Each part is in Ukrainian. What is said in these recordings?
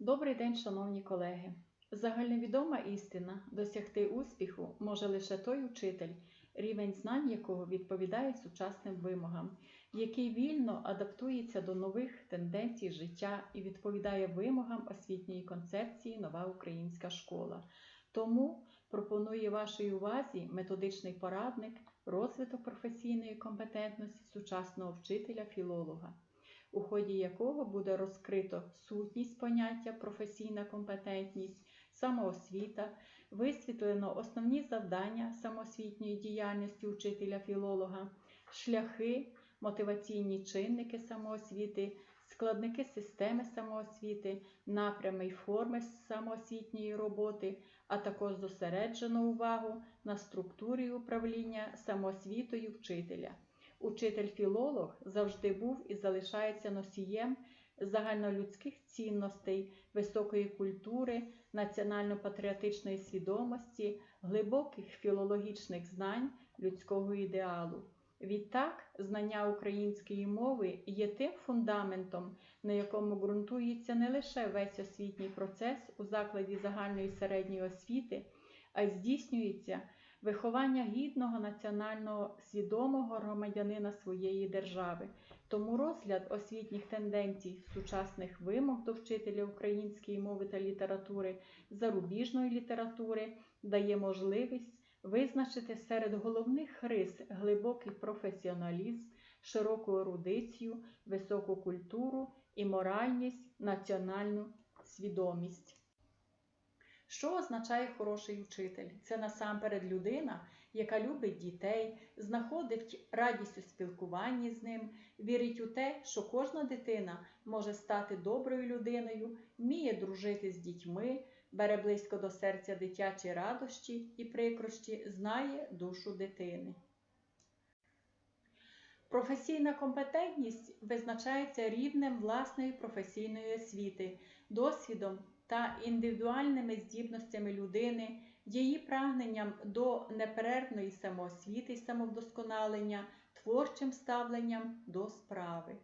Добрий день, шановні колеги! Загальновідома істина досягти успіху може лише той учитель, рівень знань якого відповідає сучасним вимогам, який вільно адаптується до нових тенденцій життя і відповідає вимогам освітньої концепції Нова українська школа. Тому пропоную вашій увазі методичний порадник розвиток професійної компетентності сучасного вчителя-філолога у ході якого буде розкрито сутність поняття професійна компетентність, самоосвіта, висвітлено основні завдання самоосвітньої діяльності учителя-філолога, шляхи, мотиваційні чинники самоосвіти, складники системи самоосвіти, напрями й форми самоосвітньої роботи, а також зосереджено увагу на структурі управління самоосвітою вчителя. Учитель-філолог завжди був і залишається носієм загальнолюдських цінностей, високої культури, національно-патріотичної свідомості, глибоких філологічних знань людського ідеалу. Відтак, знання української мови є тим фундаментом, на якому ґрунтується не лише весь освітній процес у закладі загальної середньої освіти, а й здійснюється виховання гідного національного свідомого громадянина своєї держави. Тому розгляд освітніх тенденцій сучасних вимог до вчителя української мови та літератури, зарубіжної літератури дає можливість визначити серед головних рис глибокий професіоналізм, широку ерудицію, високу культуру і моральність, національну свідомість. Що означає хороший вчитель? Це насамперед людина, яка любить дітей, знаходить радість у спілкуванні з ним, вірить у те, що кожна дитина може стати доброю людиною, вміє дружити з дітьми, бере близько до серця дитячі радощі і прикрощі, знає душу дитини. Професійна компетентність визначається рівнем власної професійної освіти, досвідом та індивідуальними здібностями людини, її прагненням до неперервної самоосвіти й самовдосконалення, творчим ставленням до справи.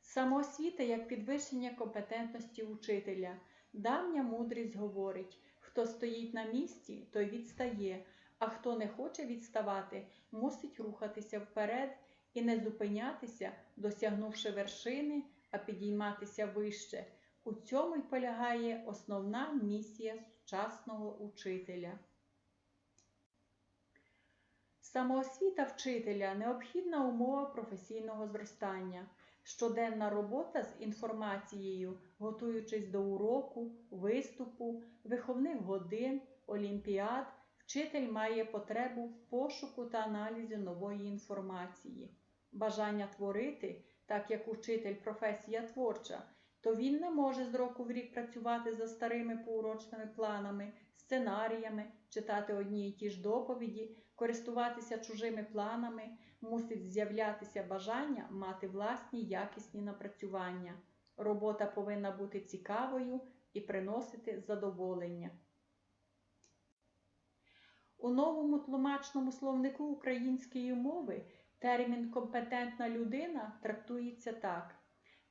Самоосвіта як підвищення компетентності учителя. Давня мудрість говорить: хто стоїть на місці, той відстає, а хто не хоче відставати, мусить рухатися вперед і не зупинятися, досягнувши вершини, а підійматися вище. У цьому й полягає основна місія сучасного учителя. Самоосвіта вчителя необхідна умова професійного зростання, щоденна робота з інформацією, готуючись до уроку, виступу, виховних годин, олімпіад, вчитель має потребу в пошуку та аналізі нової інформації, бажання творити, так як учитель професія творча то він не може з року в рік працювати за старими поурочними планами, сценаріями, читати одні й ті ж доповіді, користуватися чужими планами, мусить з'являтися бажання мати власні якісні напрацювання. Робота повинна бути цікавою і приносити задоволення. У новому тлумачному словнику української мови термін компетентна людина трактується так.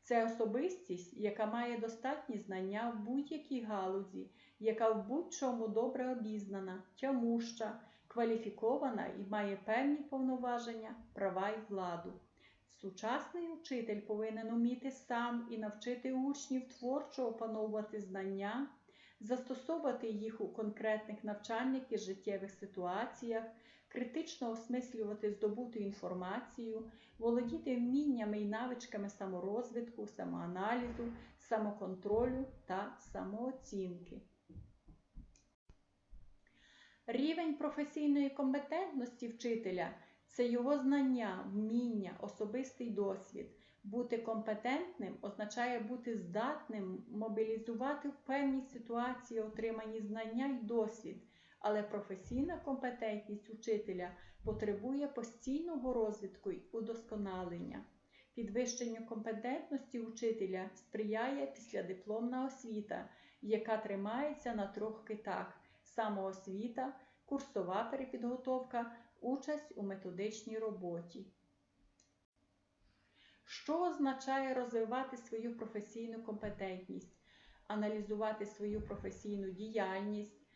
Це особистість, яка має достатні знання в будь-якій галузі, яка в будь-чому добре обізнана, тямуща, кваліфікована і має певні повноваження, права й владу. Сучасний учитель повинен уміти сам і навчити учнів творчо опановувати знання, застосовувати їх у конкретних навчальних і життєвих ситуаціях, критично осмислювати здобуту інформацію, володіти вміннями і навичками саморозвитку, самоаналізу, самоконтролю та самооцінки. Рівень професійної компетентності вчителя це його знання, вміння, особистий досвід. Бути компетентним означає бути здатним мобілізувати в певній ситуації отримані знання й досвід, але професійна компетентність учителя потребує постійного розвитку й удосконалення. Підвищенню компетентності учителя сприяє післядипломна освіта, яка тримається на трьох китах: самоосвіта, курсова перепідготовка, участь у методичній роботі. що означає розвивати свою професійну компетентність, аналізувати свою професійну діяльність,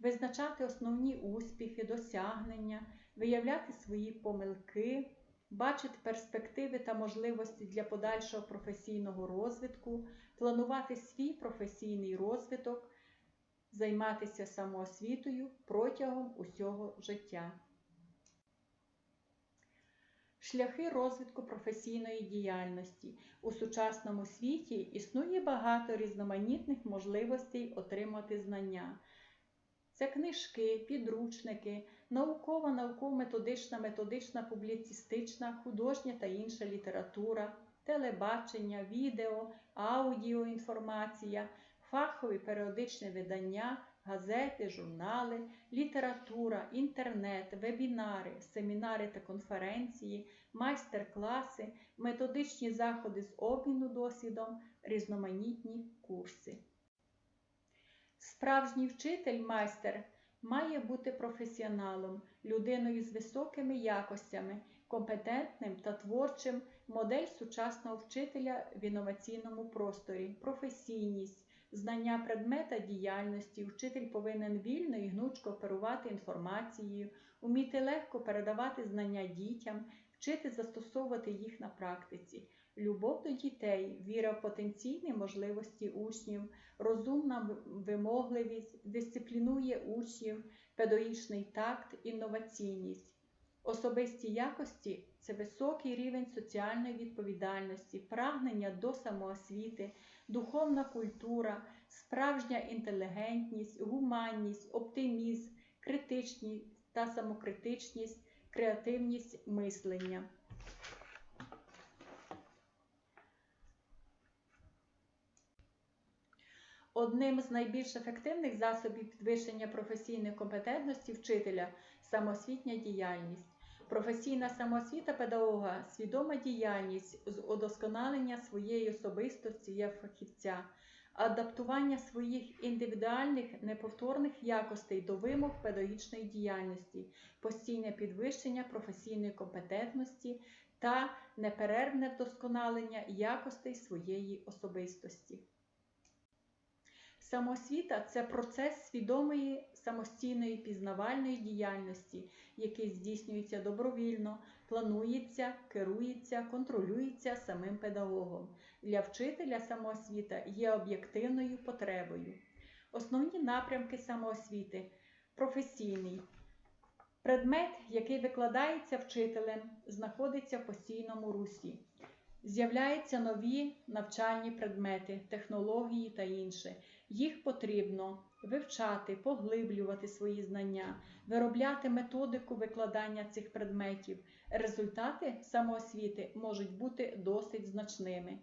визначати основні успіхи, досягнення, виявляти свої помилки, бачити перспективи та можливості для подальшого професійного розвитку, планувати свій професійний розвиток, займатися самоосвітою протягом усього життя. Шляхи розвитку професійної діяльності. У сучасному світі існує багато різноманітних можливостей отримати знання. Це книжки, підручники, наукова, науково-методична, методична, публіцистична, художня та інша література, телебачення, відео, аудіоінформація, фахові періодичні видання, газети, журнали, література, інтернет, вебінари, семінари та конференції, майстер-класи, методичні заходи з обміну досвідом, різноманітні курси. Справжній вчитель майстер має бути професіоналом, людиною з високими якостями, компетентним та творчим, модель сучасного вчителя в інноваційному просторі, професійність, знання предмета діяльності. Вчитель повинен вільно і гнучко оперувати інформацією, уміти легко передавати знання дітям, вчити застосовувати їх на практиці. Любов до дітей, віра в потенційні можливості учнів, розумна вимогливість, дисциплінує учнів, педагогічний такт, інноваційність. Особисті якості це високий рівень соціальної відповідальності, прагнення до самоосвіти, духовна культура, справжня інтелігентність, гуманність, оптимізм, критичність та самокритичність, креативність мислення. Одним з найбільш ефективних засобів підвищення професійної компетентності вчителя самосвітня діяльність. Професійна самоосвіта педагога свідома діяльність з удосконалення своєї особистості як фахівця, адаптування своїх індивідуальних неповторних якостей до вимог педагогічної діяльності, постійне підвищення професійної компетентності та неперервне вдосконалення якостей своєї особистості. Самоосвіта це процес свідомої самостійної пізнавальної діяльності, який здійснюється добровільно, планується, керується, контролюється самим педагогом. Для вчителя самоосвіта є об'єктивною потребою. Основні напрямки самоосвіти професійний. Предмет, який викладається вчителем, знаходиться в постійному русі. З'являються нові навчальні предмети, технології та інше. Їх потрібно вивчати, поглиблювати свої знання, виробляти методику викладання цих предметів. Результати самоосвіти можуть бути досить значними.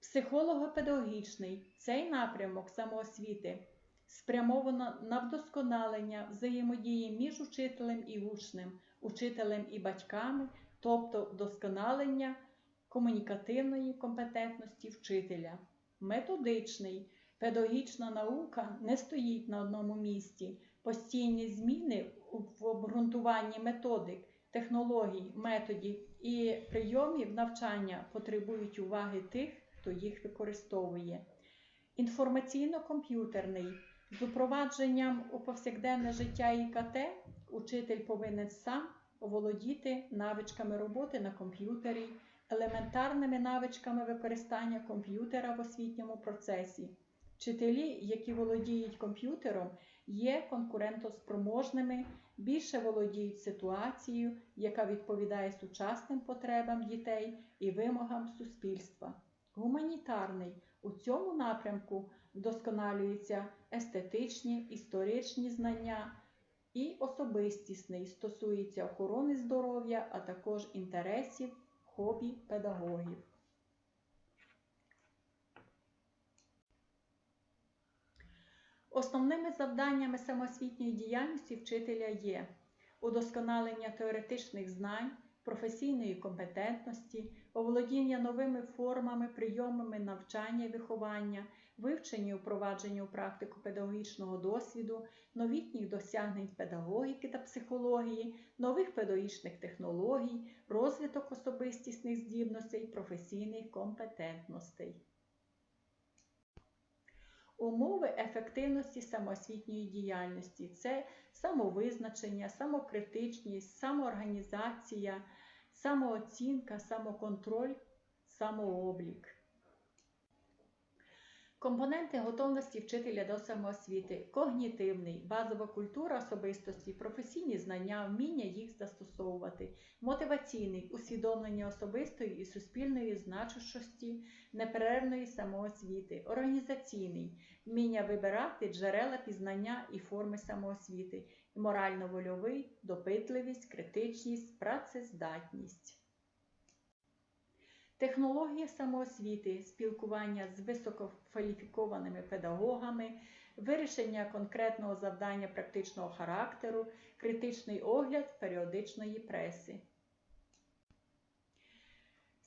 Психолого-педагогічний цей напрямок самоосвіти спрямовано на вдосконалення взаємодії між учителем і учнем, учителем і батьками, тобто вдосконалення комунікативної компетентності вчителя. Методичний Педагогічна наука не стоїть на одному місці. Постійні зміни в обґрунтуванні методик, технологій, методів і прийомів навчання потребують уваги тих, хто їх використовує. Інформаційно-комп'ютерний з упровадженням у повсякденне життя ІКТ учитель повинен сам оволодіти навичками роботи на комп'ютері, елементарними навичками використання комп'ютера в освітньому процесі. Вчителі, які володіють комп'ютером, є конкурентоспроможними, більше володіють ситуацією, яка відповідає сучасним потребам дітей і вимогам суспільства. Гуманітарний у цьому напрямку вдосконалюються естетичні, історичні знання і особистісний стосується охорони здоров'я, а також інтересів, хобі педагогів. Основними завданнями самоосвітньої діяльності вчителя є удосконалення теоретичних знань, професійної компетентності, оволодіння новими формами, прийомами навчання і виховання, вивчення і впровадження у практику педагогічного досвіду, новітніх досягнень педагогіки та психології, нових педагогічних технологій, розвиток особистісних здібностей, професійних компетентностей. Умови ефективності самоосвітньої діяльності це самовизначення, самокритичність, самоорганізація, самооцінка, самоконтроль, самооблік. Компоненти готовності вчителя до самоосвіти. Когнітивний, базова культура особистості, професійні знання, вміння їх застосовувати, мотиваційний усвідомлення особистої і суспільної значущості, неперервної самоосвіти, організаційний вміння вибирати джерела пізнання і форми самоосвіти, морально-вольовий, допитливість, критичність, працездатність. Технологія самоосвіти, спілкування з висококваліфікованими педагогами, вирішення конкретного завдання практичного характеру, критичний огляд періодичної преси.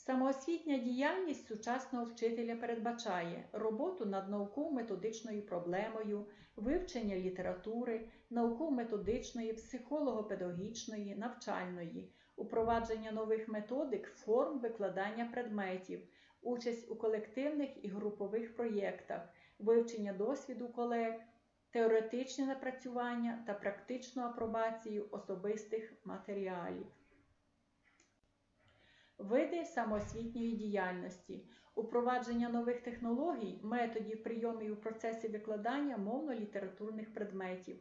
Самоосвітня діяльність сучасного вчителя передбачає роботу над науково-методичною проблемою, вивчення літератури, науково-методичної, психолого-педагогічної, навчальної, упровадження нових методик, форм викладання предметів, участь у колективних і групових проєктах, вивчення досвіду колег, теоретичне напрацювання та практичну апробацію особистих матеріалів. Види самоосвітньої діяльності, упровадження нових технологій, методів прийомів у процесі викладання мовно-літературних предметів,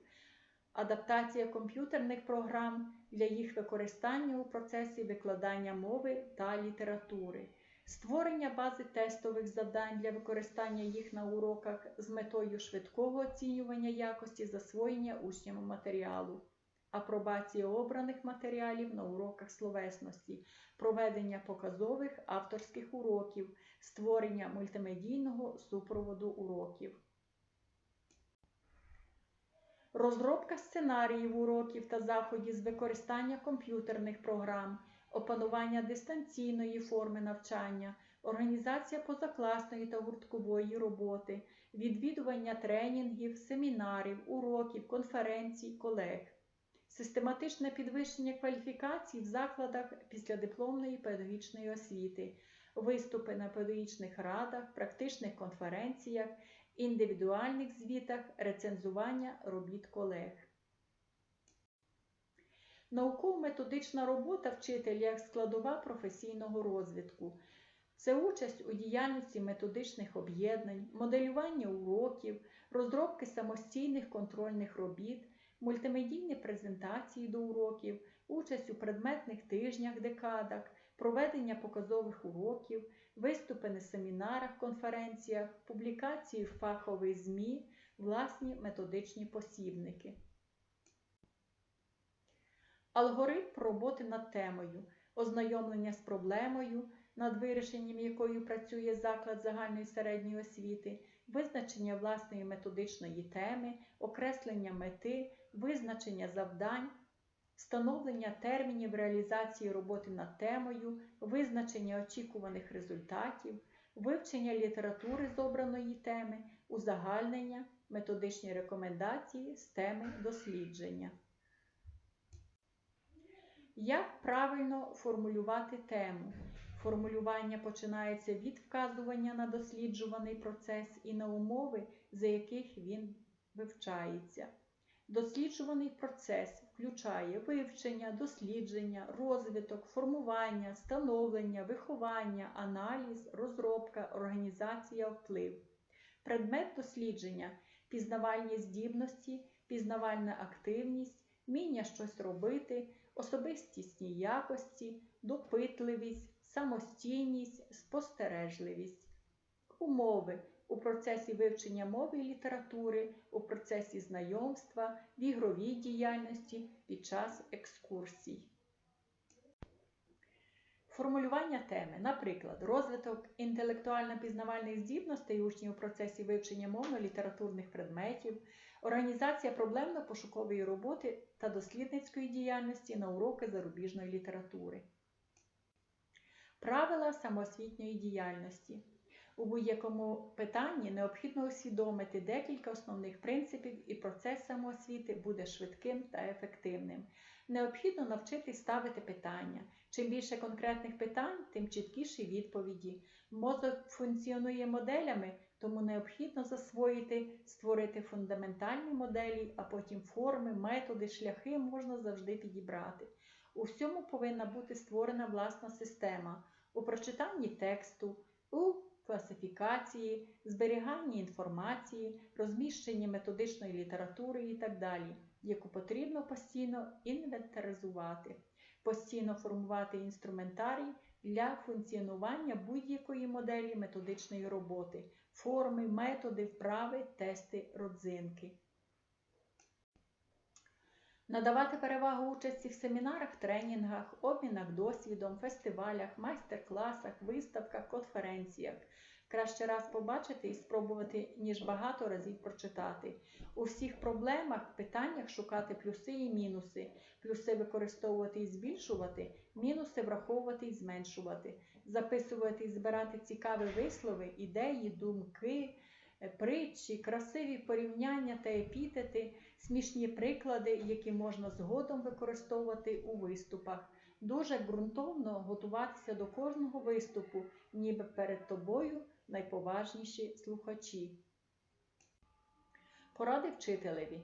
адаптація комп'ютерних програм для їх використання у процесі викладання мови та літератури, створення бази тестових завдань для використання їх на уроках з метою швидкого оцінювання якості засвоєння учнями матеріалу. Апробація обраних матеріалів на уроках словесності, проведення показових авторських уроків, створення мультимедійного супроводу уроків. Розробка сценаріїв уроків та заходів з використання комп'ютерних програм, опанування дистанційної форми навчання, організація позакласної та гурткової роботи, відвідування тренінгів, семінарів, уроків, конференцій, колег, систематичне підвищення кваліфікацій в закладах післядипломної педагогічної освіти, виступи на педагогічних радах, практичних конференціях індивідуальних звітах рецензування робіт колег. Науково-методична робота вчителя як складова професійного розвитку. Це участь у діяльності методичних об'єднань, моделювання уроків, розробки самостійних контрольних робіт, мультимедійні презентації до уроків, участь у предметних тижнях, декадах, проведення показових уроків, виступи на семінарах, конференціях, публікації в фахових ЗМІ, власні методичні посібники. Алгоритм роботи над темою, ознайомлення з проблемою, над вирішенням якою працює заклад загальної середньої освіти, визначення власної методичної теми, окреслення мети, визначення завдань, встановлення термінів реалізації роботи над темою, визначення очікуваних результатів, вивчення літератури з обраної теми, узагальнення, методичні рекомендації з теми дослідження. Як правильно формулювати тему? Формулювання починається від вказування на досліджуваний процес і на умови, за яких він вивчається. Досліджуваний процес включає вивчення, дослідження, розвиток, формування, становлення, виховання, аналіз, розробка, організація, вплив. Предмет дослідження пізнавальні здібності, пізнавальна активність, вміння щось робити, особистісні якості, допитливість, самостійність, спостережливість. Умови у процесі вивчення мови і літератури, у процесі знайомства, в ігровій діяльності під час екскурсій. Формулювання теми, наприклад, розвиток інтелектуально-пізнавальних здібностей учнів у процесі вивчення мовно-літературних предметів, організація проблемно-пошукової роботи та дослідницької діяльності на уроки зарубіжної літератури. Правила самоосвітньої діяльності. У будь-якому питанні необхідно усвідомити декілька основних принципів, і процес самоосвіти буде швидким та ефективним. Необхідно навчитись ставити питання. Чим більше конкретних питань, тим чіткіші відповіді. Мозок функціонує моделями, тому необхідно засвоїти, створити фундаментальні моделі, а потім форми, методи, шляхи можна завжди підібрати. У всьому повинна бути створена власна система у прочитанні тексту, у класифікації, зберіганні інформації, розміщенні методичної літератури і так далі, яку потрібно постійно інвентаризувати, постійно формувати інструментарій для функціонування будь-якої моделі методичної роботи, форми, методи, вправи, тести, родзинки. Надавати перевагу участі в семінарах, тренінгах, обмінах досвідом, фестивалях, майстер-класах, виставках, конференціях. Краще раз побачити і спробувати, ніж багато разів прочитати. У всіх проблемах, питаннях шукати плюси і мінуси, плюси використовувати і збільшувати, мінуси враховувати і зменшувати, записувати і збирати цікаві вислови, ідеї, думки, притчі, красиві порівняння та епітети, смішні приклади, які можна згодом використовувати у виступах. Дуже ґрунтовно готуватися до кожного виступу, ніби перед тобою найповажніші слухачі. Поради вчителеві.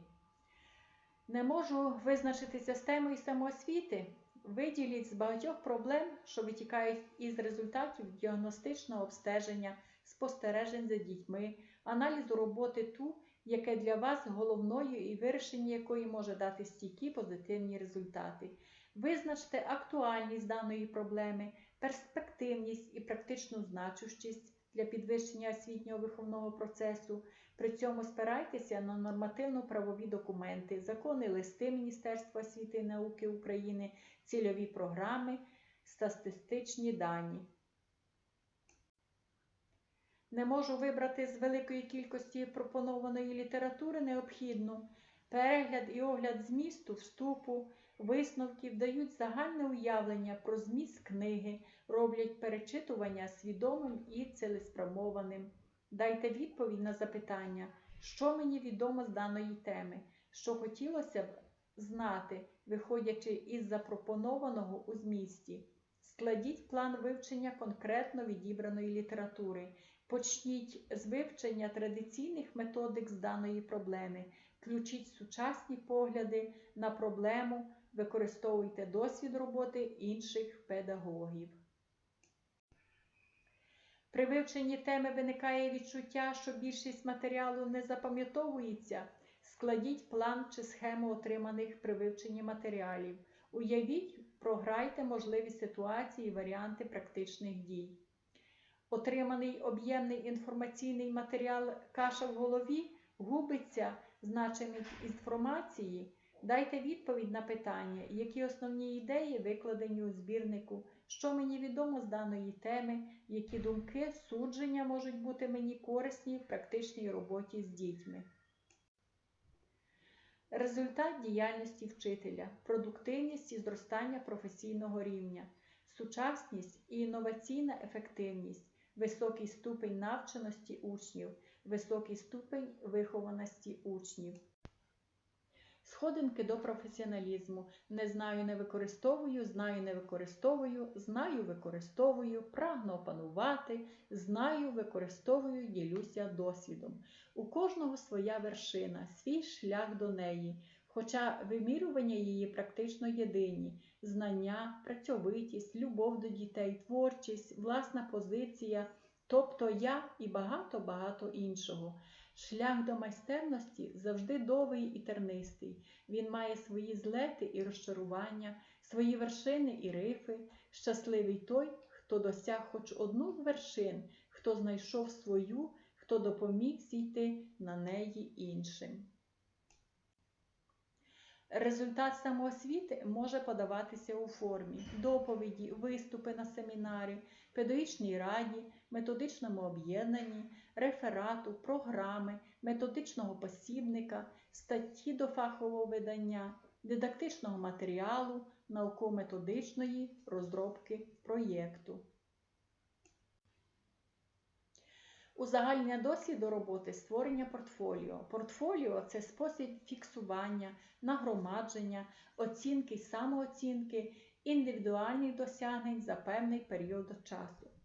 Не можу визначитися з темою самоосвіти. Виділіть з багатьох проблем, що витікають із результатів діагностичного обстеження, спостережень за дітьми, аналізу роботи ту, яке для вас головною і вирішення якої може дати стійкі позитивні результати. Визначте актуальність даної проблеми, перспективність і практичну значущість для підвищення освітнього виховного процесу. При цьому спирайтеся на нормативно-правові документи, закони, листи Міністерства освіти і науки України, цільові програми, статистичні дані. Не можу вибрати з великої кількості пропонованої літератури необхідну. Перегляд і огляд змісту, вступу, висновків дають загальне уявлення про зміст книги, роблять перечитування свідомим і цілеспрямованим. Дайте відповідь на запитання, що мені відомо з даної теми, що хотілося б знати, виходячи із запропонованого у змісті. Складіть план вивчення конкретно відібраної літератури. Почніть з вивчення традиційних методик з даної проблеми, включіть сучасні погляди на проблему, використовуйте досвід роботи інших педагогів. При вивченні теми виникає відчуття, що більшість матеріалу не запам'ятовується. Складіть план чи схему отриманих при вивченні матеріалів. Уявіть, програйте можливі ситуації і варіанти практичних дій. Отриманий об'ємний інформаційний матеріал каша в голові губиться значимість інформації. Дайте відповідь на питання, які основні ідеї викладені у збірнику, що мені відомо з даної теми, які думки, судження можуть бути мені корисні в практичній роботі з дітьми. Результат діяльності вчителя, продуктивність і зростання професійного рівня, сучасність і інноваційна ефективність, високий ступень навченості учнів, високий ступень вихованості учнів. Сходинки до професіоналізму. Не знаю, не використовую, знаю, не використовую, знаю, використовую, прагну опанувати, знаю, використовую, ділюся досвідом. У кожного своя вершина, свій шлях до неї, хоча вимірювання її практично єдині: знання, працьовитість, любов до дітей, творчість, власна позиція, тобто я і багато-багато іншого. Шлях до майстерності завжди довгий і тернистий. Він має свої злети і розчарування, свої вершини і рифи. Щасливий той, хто досяг хоч одну з вершин, хто знайшов свою, хто допоміг зійти на неї іншим. Результат самоосвіти може подаватися у формі доповіді, виступи на семінарі, педагогічній раді, методичному об'єднанні, реферату, програми, методичного посібника, статті до фахового видання, дидактичного матеріалу, науково-методичної розробки проєкту. Узагальнення досвіду роботи створення портфоліо. Портфоліо це спосіб фіксування, нагромадження, оцінки й самооцінки індивідуальних досягнень за певний період часу.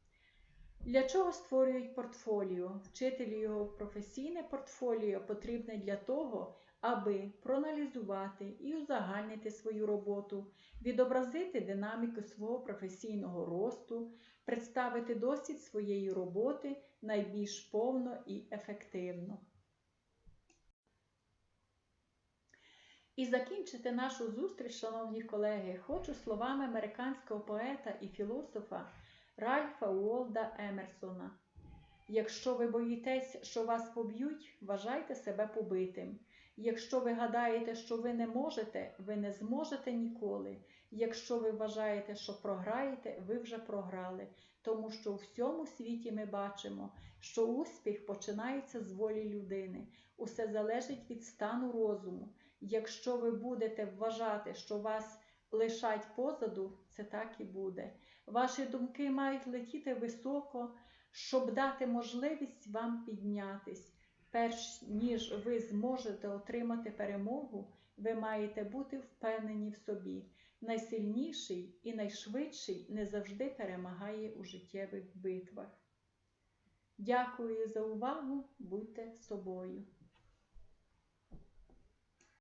Для чого створюють портфоліо? Вчителю його професійне портфоліо потрібне для того, аби проаналізувати і узагальнити свою роботу, відобразити динаміку свого професійного росту, представити досвід своєї роботи найбільш повно і ефективно. І закінчити нашу зустріч, шановні колеги, хочу словами американського поета і філософа Ральфа Уолда Емерсона. Якщо ви боїтесь, що вас поб'ють, вважайте себе побитим. Якщо ви гадаєте, що ви не можете, ви не зможете ніколи. Якщо ви вважаєте, що програєте, ви вже програли, тому що у всьому світі ми бачимо, що успіх починається з волі людини. Усе залежить від стану розуму. Якщо ви будете вважати, що вас лишать позаду, це так і буде. Ваші думки мають летіти високо, щоб дати можливість вам піднятись. Перш ніж ви зможете отримати перемогу, ви маєте бути впевнені в собі. Найсильніший і найшвидший не завжди перемагає у життєвих битвах. Дякую за увагу, будьте собою.